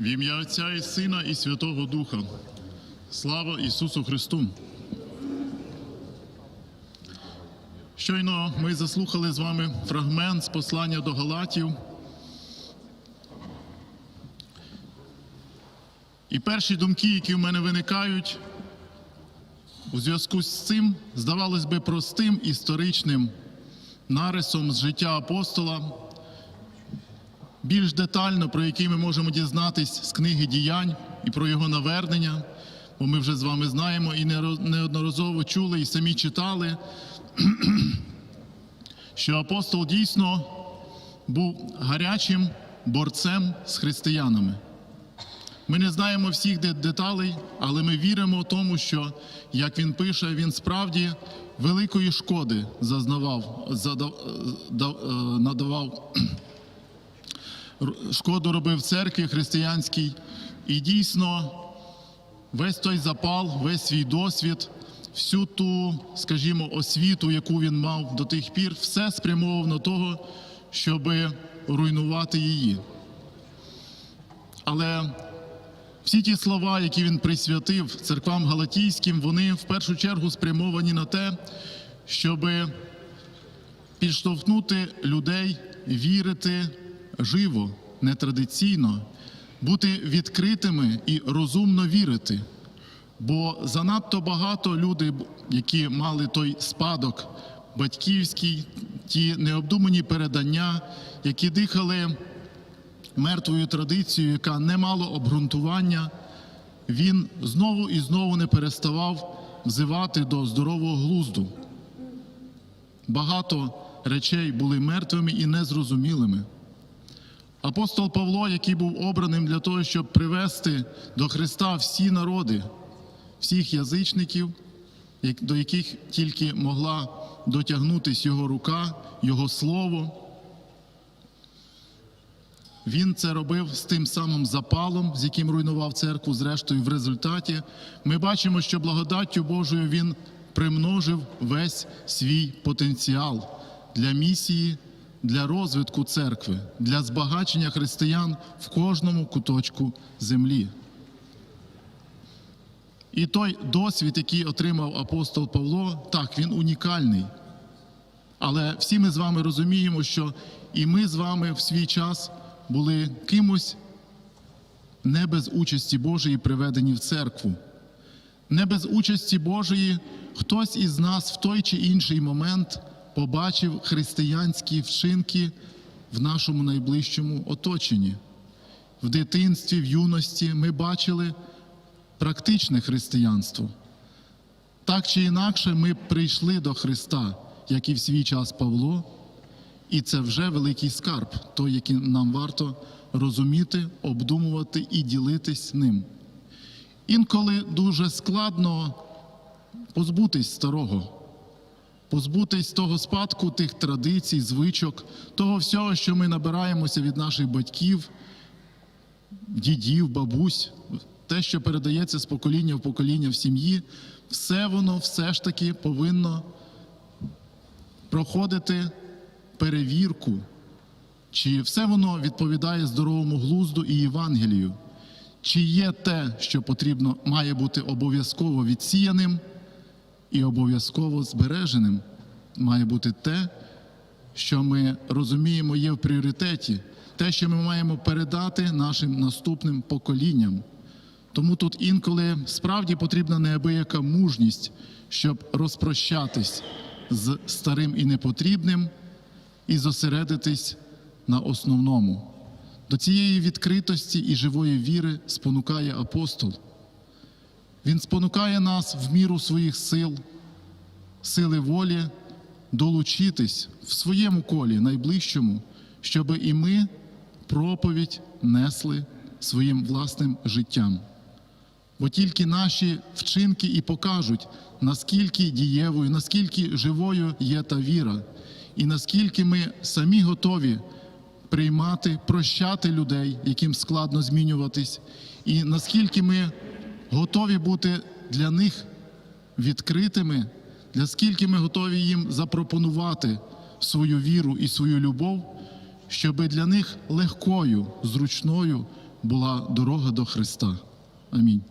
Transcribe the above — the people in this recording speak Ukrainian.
В ім'я Отця і Сина і Святого Духа. Слава Ісусу Христу! Щойно ми заслухали з вами фрагмент з послання до Галатів. І перші думки, які в мене виникають у зв'язку з цим, здавалось би, простим історичним нарисом з життя апостола, більш детально, про який ми можемо дізнатись з книги діянь і про його навернення, бо ми вже з вами знаємо і неодноразово чули і самі читали, що апостол дійсно був гарячим борцем з християнами. Ми не знаємо всіх деталей, але ми віримо тому, що, як він пише, він справді великої шкоди зазнавав, задав, е, е, надавав шкоду робив церкві християнській, і дійсно весь той запал, весь свій досвід, всю ту, скажімо, освіту, яку він мав до тих пір, все спрямовував на того, щоб руйнувати її. Але всі ті слова, які він присвятив церквам галатійським, вони в першу чергу спрямовані на те, щоби підштовхнути людей вірити живо, нетрадиційно, бути відкритими і розумно вірити. Бо занадто багато людей, які мали той спадок батьківський, ті необдумані передання, які дихали мертвою традицією, яка не мала обґрунтування, він знову і знову не переставав взивати до здорового глузду. Багато речей були мертвими і незрозумілими. Апостол Павло, який був обраним для того, щоб привести до Христа всі народи, всіх язичників, до яких тільки могла дотягнутись його рука, його слово. Він це робив з тим самим запалом, з яким руйнував церкву. Зрештою, в результаті ми бачимо, що благодаттю Божою він примножив весь свій потенціал для місії, для розвитку церкви, для збагачення християн в кожному куточку землі. І той досвід, який отримав апостол Павло, так, він унікальний. Але всі ми з вами розуміємо, що і ми з вами в свій час були кимось не без участі Божої приведені в церкву. Не без участі Божої хтось із нас в той чи інший момент побачив християнські вчинки в нашому найближчому оточенні. В дитинстві, в юності ми бачили практичне християнство. Так чи інакше, ми прийшли до Христа, як і в свій час Павло, і це вже великий скарб, той, який нам варто розуміти, обдумувати і ділитись ним. Інколи дуже складно позбутись старого, позбутись того спадку, тих традицій, звичок, того всього, що ми набираємося від наших батьків, дідів, бабусь, те, що передається з покоління в покоління в сім'ї, все воно все ж таки повинно проходити перевірку, чи все воно відповідає здоровому глузду і Євангелію, чи є те, що потрібно, має бути обов'язково відсіяним і обов'язково збереженим, має бути те, що ми розуміємо є в пріоритеті, те, що ми маємо передати нашим наступним поколінням. Тому тут інколи справді потрібна неабияка мужність, щоб розпрощатись з старим і непотрібним і зосередитись на основному. До цієї відкритості і живої віри спонукає апостол. Він спонукає нас в міру своїх сил, сили волі долучитись в своєму колі найближчому, щоб і ми проповідь несли своїм власним життям. Бо тільки наші вчинки і покажуть, наскільки дієвою, наскільки живою є та віра, і наскільки ми самі готові приймати, прощати людей, яким складно змінюватись, і наскільки ми готові бути для них відкритими, для скільки ми готові їм запропонувати свою віру і свою любов, щоб для них легкою, зручною була дорога до Христа. Амінь.